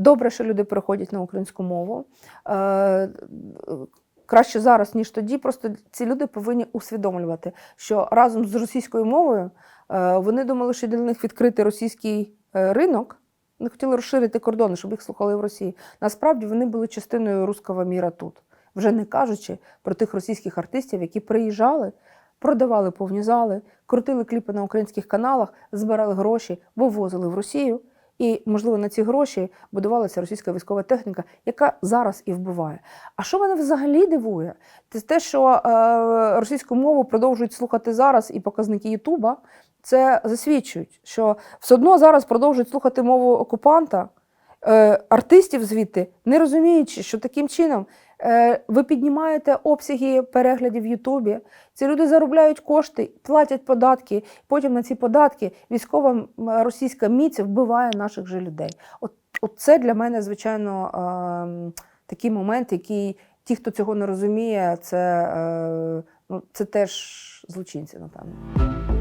Добре, що люди переходять на українську мову. Е, Краще зараз, ніж тоді. Просто ці люди повинні усвідомлювати, що разом з російською мовою е, вони думали, що для них відкрити російський е, ринок. Вони хотіли розширити кордони, щоб їх слухали в Росії. Насправді вони були частиною руського міра тут, вже не кажучи про тих російських артистів, які приїжджали, продавали повні зали, крутили кліпи на українських каналах, збирали гроші, вивозили в Росію. І, можливо, на ці гроші будувалася російська військова техніка, яка зараз і вбиває. А що мене взагалі дивує? Це те, що е, російську мову продовжують слухати зараз, і показники Ютуба це засвідчують, що все одно зараз продовжують слухати мову окупанта, артистів звідти, не розуміючи, що таким чином е, ви піднімаєте обсяги переглядів в Ютубі. Ці люди заробляють кошти, платять податки. Потім на ці податки військова російська міць вбиває наших же людей. От, от це для мене, звичайно, е, такий момент, який ті, хто цього не розуміє, це, е, ну, це теж злочинці, напевно.